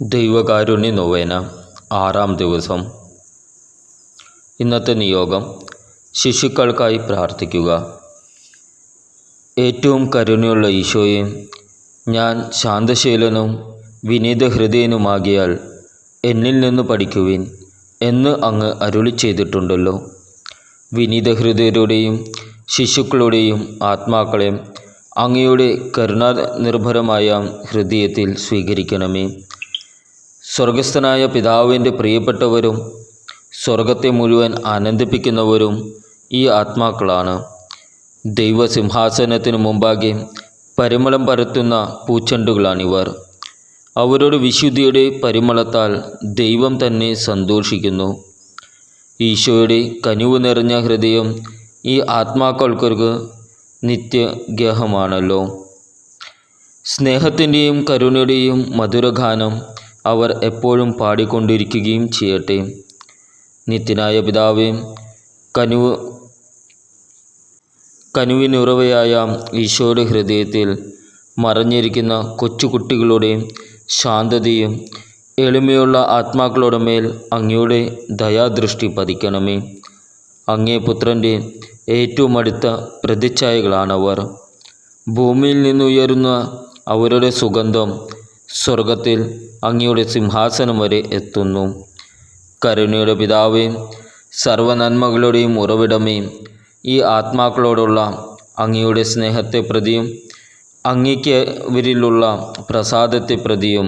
ദൈവകാരുണ്യ നൊവേന ആറാം ദിവസം. ഇന്നത്തെ നിയോഗം ശിശുക്കൾക്കായി പ്രാർത്ഥിക്കുക. ഏറ്റവും കരുണയുള്ള ഈശോയെ ഞാൻ ശാന്തശീലനും വിനീത ഹൃദയനുമാകിയാൽ എന്നിൽ നിന്ന് പഠിക്കുവിൻ എന്ന് അങ്ങ് അരുളി ചെയ്തിട്ടുണ്ടല്ലോ. വിനീത ഹൃദയരുടെയും ശിശുക്കളുടെയും ആത്മാക്കളെ അങ്ങയുടെ കരുണാനിർഭരമായ ഹൃദയത്തിൽ സ്വീകരിക്കണമേ. സ്വർഗസ്ഥനായ പിതാവിന്റെ പ്രിയപ്പെട്ടവരും സ്വർഗത്തെ മുഴുവൻ ആനന്ദിപ്പിക്കുന്നവരും ഈ ആത്മാക്കളാണ്. ദൈവസിംഹാസനത്തിന് മുമ്പാകെ പരിമളം പരത്തുന്ന പൂച്ചെണ്ടുകളാണിവർ. അവരുടെ വിശുദ്ധിയുടെ പരിമളത്താൽ ദൈവം തന്നെ സന്തോഷിക്കുന്നു. ഈശോയുടെ കനിവ് നിറഞ്ഞ ഹൃദയം ഈ ആത്മാക്കൾക്കൊരു നിത്യഗേഹമാണല്ലോ. സ്നേഹത്തിന്റെയും കരുണയുടെയും മധുരഗാനം അവർ എപ്പോഴും പാടിക്കൊണ്ടിരിക്കുകയും ചെയ്യട്ടെ. നിത്യനായ പിതാവേ കനുവ് കനുവിനുറവയായ ഈശോയുടെ ഹൃദയത്തിൽ മറഞ്ഞിരിക്കുന്ന കൊച്ചുകുട്ടികളുടെ ശാന്തതയും എളിമയുള്ള ആത്മാക്കളുടെ മേൽ അങ്ങയുടെ ദയാദൃഷ്ടി പതിക്കണമേ. അങ്ങേ പുത്രന്റെ ഏറ്റവും അടുത്ത പ്രതിച്ഛായകളാണവർ. ഭൂമിയിൽ നിന്നുയരുന്ന അവരുടെ സുഗന്ധം സ്വർഗത്തിൽ അങ്ങയുടെ സിംഹാസനം വരെ എത്തുന്നു. കരുണയുടെ പിതാവേ സർവനന്മകളുടെയും ഉറവിടമേ ഈ ആത്മാക്കളോടുള്ള അങ്ങയുടെ സ്നേഹത്തെ പ്രതിയും അങ്ങയ്ക്ക് ഇവരിലുള്ള പ്രസാദത്തെ പ്രതിയും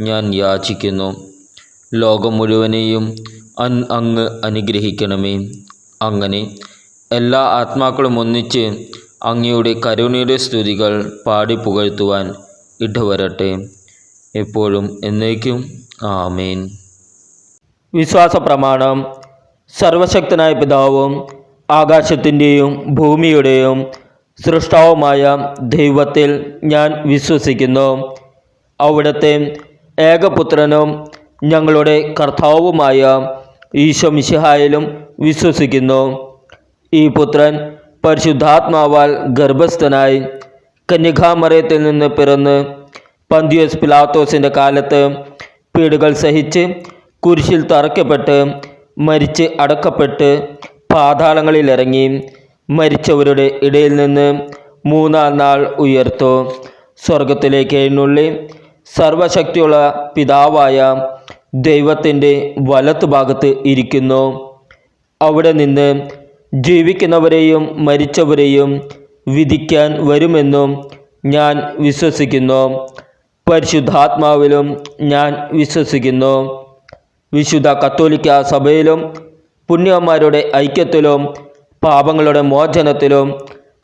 ഞാൻ യാചിക്കുന്നു. ലോകം മുഴുവനെയും അൻ അങ്ങ് അനുഗ്രഹിക്കണമേ. അങ്ങനെ എല്ലാ ആത്മാക്കളും ഒന്നിച്ച് അങ്ങയുടെ കരുണയുടെ സ്തുതികൾ പാടി പുകഴ്ത്തുവാൻ ഇടവരട്ടെ. എപ്പോഴും എന്നേക്കും. ആമേൻ. വിശ്വാസ പ്രമാണം സർവശക്തനായ പിതാവും ആകാശത്തിന്റെയും ഭൂമിയുടെയും സൃഷ്ടാവുമായ ദൈവത്തിൽ ഞാൻ വിശ്വസിക്കുന്നു. അവിടുത്തെ ഏകപുത്രനും ഞങ്ങളുടെ കർത്താവുമായ ഈശോ മിശിഹായിലും വിശ്വസിക്കുന്നു. ഈ പുത്രൻ പരിശുദ്ധാത്മാവാൽ ഗർഭസ്ഥനായി കന്യകാമറയത്തിൽ നിന്ന് പിറന്ന് പന്തിയോസ് പിലാത്തോസിന്റെ കാലത്ത് പീഡുകൾ സഹിച്ച് കുരിശിൽ തറക്കപ്പെട്ട് മരിച്ച് അടക്കപ്പെട്ട് പാതാളങ്ങളിൽ ഇറങ്ങി മരിച്ചവരുടെ ഇടയിൽ നിന്ന് മൂന്നാം നാൾ ഉയർത്തു. സ്വർഗത്തിലേക്ക് എഴുന്നള്ളി സർവശക്തിയുള്ള പിതാവായ ദൈവത്തിന്റെ വലത്തുഭാഗത്ത് ഇരിക്കുന്നു. അവിടെ നിന്ന് ജീവിക്കുന്നവരെയും മരിച്ചവരെയും വിധിക്കാൻ വരുമെന്നും ഞാൻ വിശ്വസിക്കുന്നു. പരിശുദ്ധാത്മാവിലും ഞാൻ വിശ്വസിക്കുന്നു. വിശുദ്ധ കത്തോലിക്ക സഭയിലും പുണ്യന്മാരുടെ ഐക്യത്തിലും പാപങ്ങളുടെ മോചനത്തിലും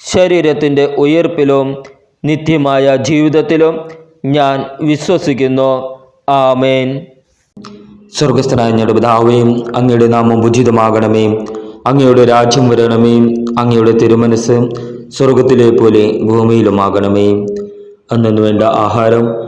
ശരീരത്തിന്റെ ഉയർപ്പിലും നിത്യമായ ജീവിതത്തിലും ഞാൻ വിശ്വസിക്കുന്നു. ആമേൻ. സ്വർഗസ്ഥനായ ഞങ്ങളുടെ പിതാവേയും അങ്ങയുടെ നാമം ഉചിതമാകണമേ. അങ്ങയുടെ രാജ്യം വരണമേ. അങ്ങയുടെ തിരുമനസ് സ്വർഗത്തിലെ പോലെ ഭൂമിയിലുമാകണമേ. അന്നു വേണ്ട ആഹാരം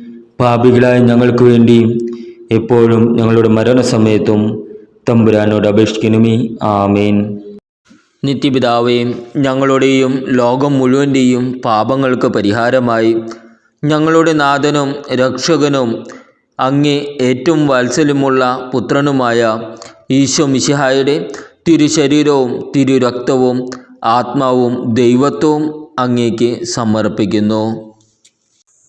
പാപികളായ ഞങ്ങൾക്ക് വേണ്ടി എപ്പോഴും ഞങ്ങളുടെ മരണസമയത്തും തമ്പുരാനോട് അപേക്ഷിക്കണമേ. ആമേൻ. നിത്യപിതാവേ ഞങ്ങളുടെയും ലോകം മുഴുവന്റെയും പാപങ്ങൾക്ക് പരിഹാരമായി ഞങ്ങളുടെ നാഥനും രക്ഷകനും അങ്ങേ ഏറ്റവും വാത്സല്യമുള്ള പുത്രനുമായ ഈശോ മിശിഹായുടെ തിരുശരീരവും തിരുരക്തവും ആത്മാവും ദൈവത്വവും അങ്ങേക്ക് സമർപ്പിക്കുന്നു.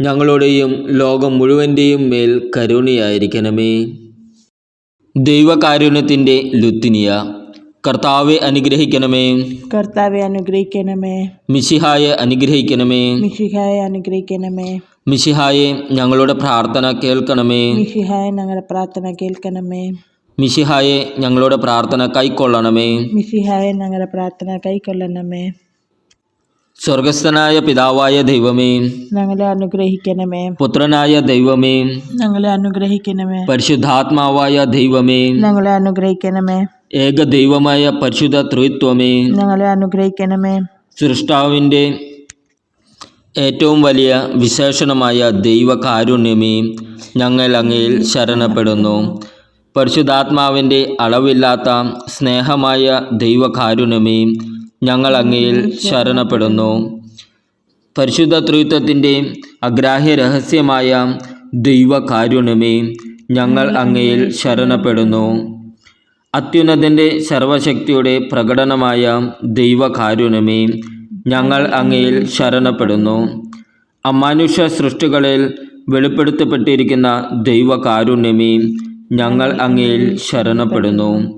ഞങ്ങളുടെയും ലോകം മുഴുവന്റെയും മേൽ കരുണയായിരിക്കണമേ. ദൈവകാരുണ്യത്തിന്റെ ലുത്തിനിയ കർത്താവെ അനുഗ്രഹിക്കണമേ. കർത്താവെ അനുഗ്രഹിക്കണമേ. മിശിഹായെ അനുഗ്രഹിക്കണമേ. മിശിഹായെ അനുഗ്രഹിക്കണമേ. മിശിഹായെ ഞങ്ങളുടെ പ്രാർത്ഥന കേൾക്കണമേ. മിഷിഹായെ ഞങ്ങളുടെ പ്രാർത്ഥന കേൾക്കണമേ. മിശിഹായെ ഞങ്ങളുടെ പ്രാർത്ഥന കൈക്കൊള്ളണമേ. മിഷിഹായെ ഞങ്ങളുടെ പ്രാർത്ഥന കൈക്കൊള്ളണമേ. സ്വർഗസ്ഥനായ പിതാവായ ദൈവമേ ഞങ്ങളെ അനുഗ്രഹിക്കണമേ. പുത്രനായ ദൈവമേ ഞങ്ങളെ അനുഗ്രഹിക്കണമേ. പരിശുദ്ധാത്മാവായ ദൈവമേ ഞങ്ങളെ അനുഗ്രഹിക്കണമേ. ഏക ദൈവമായ പരിശുദ്ധ ത്രിത്വമേ ഞങ്ങളെ അനുഗ്രഹിക്കണമേ. സൃഷ്ടാവിന്റെ ഏറ്റവും വലിയ വിശേഷണമായ ദൈവകാരുണ്യമേ ഞങ്ങൾ അങ്ങയിൽ ശരണപ്പെടുന്നു. പരിശുദ്ധാത്മാവിന്റെ അളവില്ലാത്ത സ്നേഹമായ ദൈവകാരുണ്യമേ ഞങ്ങൾ അങ്ങയിൽ ശരണപ്പെടുന്നു. പരിശുദ്ധ ത്രിത്വത്തിന്റെ അഗ്രാഹ്യ രഹസ്യമായ ദൈവകാരുണ്യമേ ഞങ്ങൾ അങ്ങയിൽ ശരണപ്പെടുന്നു. അത്യുന്നതിന്റെ സർവശക്തിയുടെ പ്രകടനമായ ദൈവകാരുണ്യമേ ഞങ്ങൾ അങ്ങയിൽ ശരണപ്പെടുന്നു. അമാനുഷ്യ സൃഷ്ടികളിൽ വെളിപ്പെടുത്തപ്പെട്ടിരിക്കുന്ന ദൈവകാരുണ്യമേ ഞങ്ങൾ അങ്ങയിൽ ശരണപ്പെടുന്നു.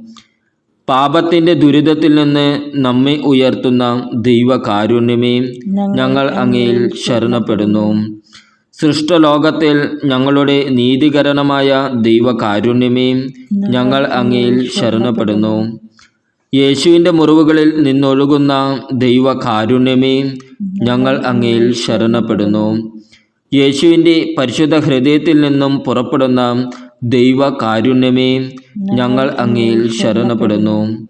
പാപത്തിന്റെ ദുരിതത്തിൽ നിന്ന് നമ്മെ ഉയർത്തുന്ന ദൈവകാരുണ്യമേ ഞങ്ങൾ അങ്ങയിൽ ശരണപ്പെടുന്നു. സൃഷ്ടലോകത്തിൽ ഞങ്ങളുടെ നീതികരണമായ ദൈവകാരുണ്യമേ ഞങ്ങൾ അങ്ങയിൽ ശരണപ്പെടുന്നു. യേശുവിന്റെ മുറിവുകളിൽ നിന്നൊഴുകുന്ന ദൈവകാരുണ്യമേ ഞങ്ങൾ അങ്ങയിൽ ശരണപ്പെടുന്നു. യേശുവിന്റെ പരിശുദ്ധ ഹൃദയത്തിൽ നിന്നും പുറപ്പെടുന്ന ദൈവകാരുണ്യമേ ഞങ്ങൾ അങ്ങയിൽ ശരണപ്പെടുന്നു.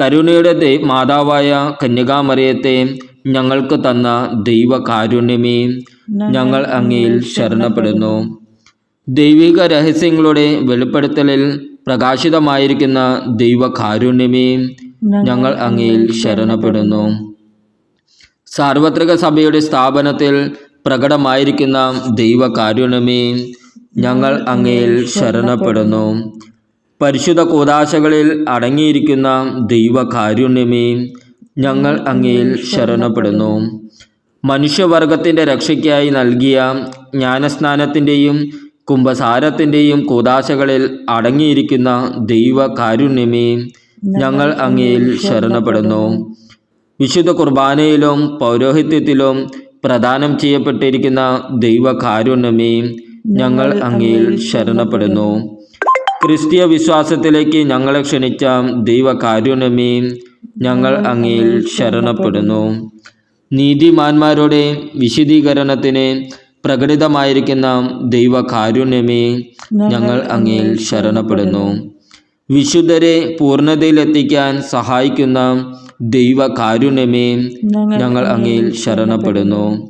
കരുണയുടെ മാതാവായ കന്യകാമറിയത്തെ ഞങ്ങൾക്ക് തന്ന ദൈവകാരുണ്യമേ ഞങ്ങൾ അങ്ങയിൽ ശരണപ്പെടുന്നു. ദൈവിക രഹസ്യങ്ങളുടെ വെളിപ്പെടുത്തലിൽ പ്രകാശിതമായിരിക്കുന്ന ദൈവകാരുണ്യമേ ഞങ്ങൾ അങ്ങയിൽ ശരണപ്പെടുന്നു. സാർവത്രിക സഭയുടെ സ്ഥാപനത്തിൽ പ്രകടമായിരിക്കുന്ന ദൈവകാരുണ്യമേ ഞങ്ങൾ അങ്ങയിൽ ശരണപ്പെടുന്നു. പരിശുദ്ധ കൂതാശകളിൽ അടങ്ങിയിരിക്കുന്ന ദൈവകാരുണ്യമേ ഞങ്ങൾ അങ്ങയിൽ ശരണപ്പെടുന്നു. മനുഷ്യവർഗത്തിന്റെ രക്ഷയ്ക്കായി നൽകിയ ജ്ഞാനസ്നാനത്തിന്റെയും കുംഭസാരത്തിന്റെയും കൂതാശകളിൽ അടങ്ങിയിരിക്കുന്ന ദൈവകാരുണ്യമേ ഞങ്ങൾ അങ്ങയിൽ ശരണപ്പെടുന്നു. വിശുദ്ധ കുർബാനയിലും പൗരോഹിത്യത്തിലും പ്രദാനം ചെയ്യപ്പെട്ടിരിക്കുന്ന ദൈവകാരുണ്യമേ ഞങ്ങൾ അങ്ങയിൽ ശരണപ്പെടുന്നു. ക്രിസ്തീയ വിശ്വാസത്തിലേക്ക് ഞങ്ങളെ ക്ഷണിച്ച ദൈവകാരുണ്യമേ ഞങ്ങൾ അങ്ങയിൽ ശരണപ്പെടുന്നു. നീതിമാന്മാരുടെ വിശദീകരണത്തിന് പ്രകടിതമായിരിക്കുന്ന ദൈവകാരുണ്യമേ ഞങ്ങൾ അങ്ങയിൽ ശരണപ്പെടുന്നു. വിശുദ്ധരെ പൂർണതയിലെത്തിക്കാൻ സഹായിക്കുന്ന ദൈവകാരുണ്യമേ ഞങ്ങൾ അങ്ങയിൽ ശരണപ്പെടുന്നു.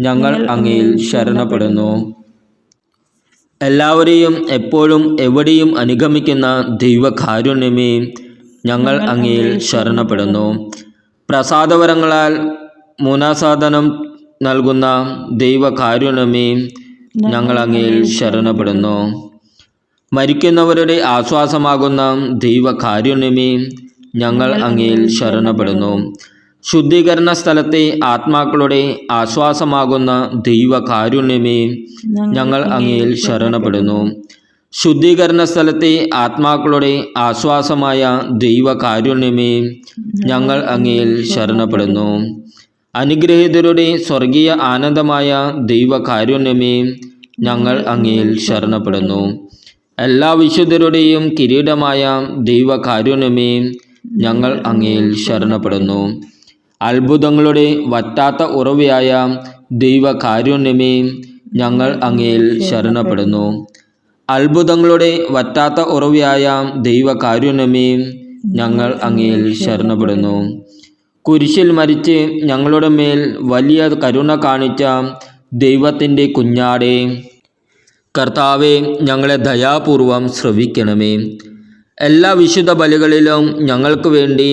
ഞങ്ങൾ അങ്ങയിൽ ശരണപ്പെടുന്നു. എല്ലാവരെയും എപ്പോഴും എവിടെയും അനുഗമിക്കുന്ന ദൈവകാരുണ്യമേ ഞങ്ങൾ അങ്ങയിൽ ശരണപ്പെടുന്നു. പ്രസാദവരങ്ങളാൽ മൂന്നാസാധനം നൽകുന്ന ദൈവകാരുണ്യമേ ഞങ്ങൾ അങ്ങയിൽ ശരണപ്പെടുന്നു. മരിക്കുന്നവരുടെ ആശ്വാസമാകുന്ന ദൈവകാരുണ്യമേ ഞങ്ങൾ അങ്ങയിൽ ശരണപ്പെടുന്നു. ശുദ്ധീകരണ സ്ഥലത്തെ ആത്മാക്കളുടെ ആശ്വാസമാകുന്ന ദൈവകാരുണ്യമേ ഞങ്ങൾ അങ്ങയിൽ ശരണപ്പെടുന്നു. ശുദ്ധീകരണ സ്ഥലത്തെ ആത്മാക്കളുടെ ആശ്വാസമായ ദൈവകാരുണ്യമേ ഞങ്ങൾ അങ്ങയിൽ ശരണപ്പെടുന്നു. അനുഗ്രഹീതരുടെ സ്വർഗീയ ആനന്ദമായ ദൈവകാരുണ്യമേ ഞങ്ങൾ അങ്ങയിൽ ശരണപ്പെടുന്നു. എല്ലാ വിശുദ്ധരുടെയും കിരീടമായ ദൈവകാരുണ്യമേ ഞങ്ങൾ അങ്ങയിൽ ശരണപ്പെടുന്നു. അത്ഭുതങ്ങളുടെ വറ്റാത്ത ഉറവയായ ദൈവകാരുണ്യമേ ഞങ്ങൾ അങ്ങയിൽ ശരണപ്പെടുന്നു. അത്ഭുതങ്ങളുടെ വറ്റാത്ത ഉറവയായ ദൈവകാരുണ്യമേ ഞങ്ങൾ അങ്ങയിൽ ശരണപ്പെടുന്നു. കുരിശിൽ മരിച്ച് ഞങ്ങളുടെ മേൽ വലിയ കരുണ കാണിച്ച ദൈവത്തിന്റെ കുഞ്ഞാടെ കർത്താവെ ഞങ്ങളെ ദയാപൂർവം ശ്രവിക്കണമേ. എല്ലാ വിശുദ്ധ ബലികളിലും ഞങ്ങൾക്ക് വേണ്ടി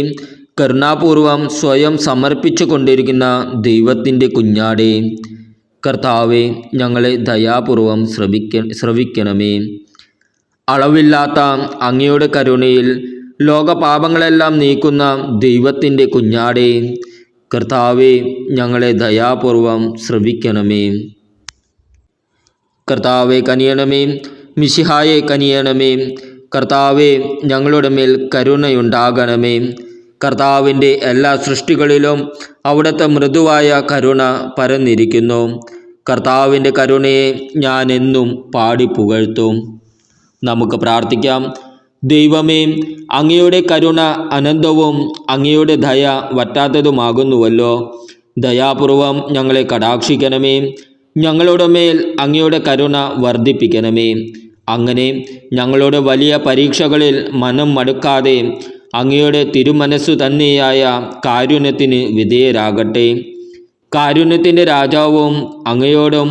കരുണാപൂർവം സ്വയം സമർപ്പിച്ചു കൊണ്ടിരിക്കുന്ന ദൈവത്തിന്റെ കുഞ്ഞാടെ കർത്താവെ ഞങ്ങളെ ദയാപൂർവം ശ്രവിക്ക ശ്രവിക്കണമേ. അളവില്ലാത്ത അങ്ങയുടെ കരുണയിൽ ലോകപാപങ്ങളെല്ലാം നീക്കുന്ന ദൈവത്തിന്റെ കുഞ്ഞാടെ കർത്താവെ ഞങ്ങളെ ദയാപൂർവം ശ്രവിക്കണമേ. കർത്താവെ കനിയണമേ. മിശിഹായെ കനിയണമേ. കർത്താവെ ഞങ്ങളുടെ മേൽ കരുണയുണ്ടാകണമേ. കർത്താവിന്റെ എല്ലാ സൃഷ്ടികളിലും അവിടുത്തെ മൃദുവായ കരുണ പരന്നിരിക്കുന്നു. കർത്താവിന്റെ കരുണയെ ഞാൻ എന്നും പാടി പുകഴ്ത്തും. നമുക്ക് പ്രാർത്ഥിക്കാം. ദൈവമേ അങ്ങയുടെ കരുണ അനന്തവും അങ്ങയുടെ ദയ വറ്റാത്തതുമാകുന്നുവല്ലോ. ദയാപൂർവം ഞങ്ങളെ കടാക്ഷിക്കണമേ. ഞങ്ങളുടെ മേൽ അങ്ങയുടെ കരുണ വർദ്ധിപ്പിക്കണമേ. അങ്ങനെ ഞങ്ങളുടെ വലിയ പരീക്ഷകളിൽ മനം മടുക്കാതെ അങ്ങയുടെ തിരുമനസ്സു തന്നെയായ കാരുണ്യത്തിന് വിധേയരാകട്ടെ. കാരുണ്യത്തിന്റെ രാജാവും അങ്ങയോടും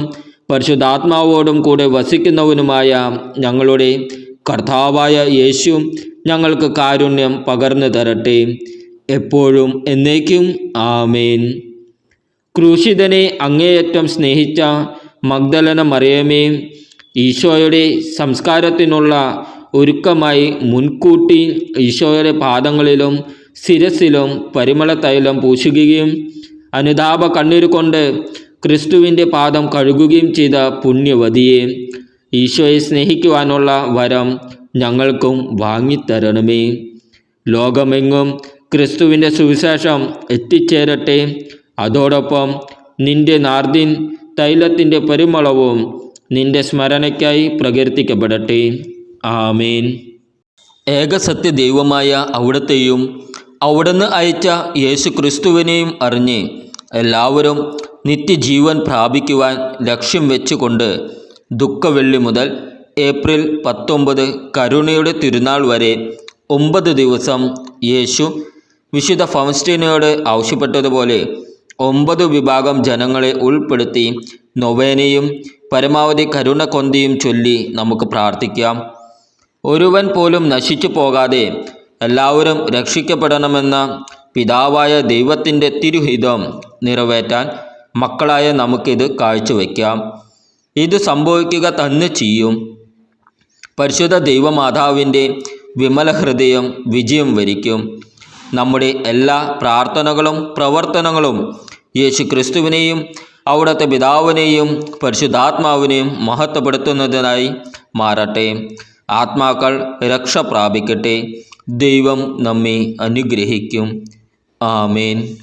പരിശുദ്ധാത്മാവോടും കൂടെ വസിക്കുന്നവനുമായ ഞങ്ങളുടെ കർത്താവായ യേശു ഞങ്ങൾക്ക് കാരുണ്യം പകർന്നു തരട്ടെ. എപ്പോഴും എന്നേക്കും ആമേൻ. ക്രൂശിതനെ അങ്ങേയറ്റം സ്നേഹിച്ച മഗ്ദലന മറിയമേ ഈശോയുടെ സംസ്കാരത്തിനുള്ള ഒരുക്കമായി മുൻകൂട്ടി ഈശോയുടെ പാദങ്ങളിലും ശിരസിലും പരിമള തൈലം പൂശുകയും അനുതാപ കണ്ണീർ കൊണ്ട് ക്രിസ്തുവിന്റെ പാദം കഴുകുകയും ചെയ്ത പുണ്യവതിയെ ഈശോയെ സ്നേഹിക്കുവാനുള്ള വരം ഞങ്ങൾക്കും വാങ്ങിത്തരണമേ. ലോകമെങ്ങും ക്രിസ്തുവിന്റെ സുവിശേഷം എത്തിച്ചേരട്ടെ. അതോടൊപ്പം നിന്റെ നാർദിൻ തൈലത്തിന്റെ പരിമളവും നിന്റെ സ്മരണയ്ക്കായി പ്രകീർത്തിക്കപ്പെടട്ടെ. ആമേൻ. ഏകസത്യ ദൈവമായ അവിടത്തെയും അവിടുന്ന് അയച്ച യേശു ക്രിസ്തുവിനെയും അറിഞ്ഞ് എല്ലാവരും നിത്യജീവൻ പ്രാപിക്കുവാൻ ലക്ഷ്യം വെച്ചുകൊണ്ട് ദുഃഖവെള്ളി മുതൽ ഏപ്രിൽ പത്തൊമ്പത് കരുണയുടെ തിരുനാൾ വരെ ഒമ്പത് ദിവസം യേശു വിശുദ്ധ ഫൗസ്റ്റീനയോട് ആവശ്യപ്പെട്ടതുപോലെ ഒമ്പത് വിഭാഗം ജനങ്ങളെ ഉൾപ്പെടുത്തി നൊവേനയും പരമാവധി കരുണ കൊന്തിയും ചൊല്ലി നമുക്ക് പ്രാർത്ഥിക്കാം. ഒരുവൻ പോലും നശിച്ചു പോകാതെ എല്ലാവരും രക്ഷിക്കപ്പെടണമെന്ന പിതാവായ ദൈവത്തിന്റെ തിരുഹിതം നിറവേറ്റാൻ മക്കളായ നമുക്കിത് കാഴ്ചവെക്കാം ഇത് സംഭവിക്കുക തന്നെ ചെയ്യും. പരിശുദ്ധ ദൈവമാതാവിന്റെ വിമല ഹൃദയം വിജയം വരിക്കും. നമ്മുടെ എല്ലാ പ്രാർത്ഥനകളും പ്രവർത്തനങ്ങളും യേശു ക്രിസ്തുവിനെയും അവിടുത്തെ പിതാവിനെയും പരിശുദ്ധാത്മാവിനെയും മഹത്വപ്പെടുത്തുന്നതിനായി മാറട്ടെ. ആത്മാക്കൾ രക്ഷ പ്രാപിക്കട്ടെ. ദൈവം നമ്മെ അനുഗ്രഹിക്കും. ആമേൻ.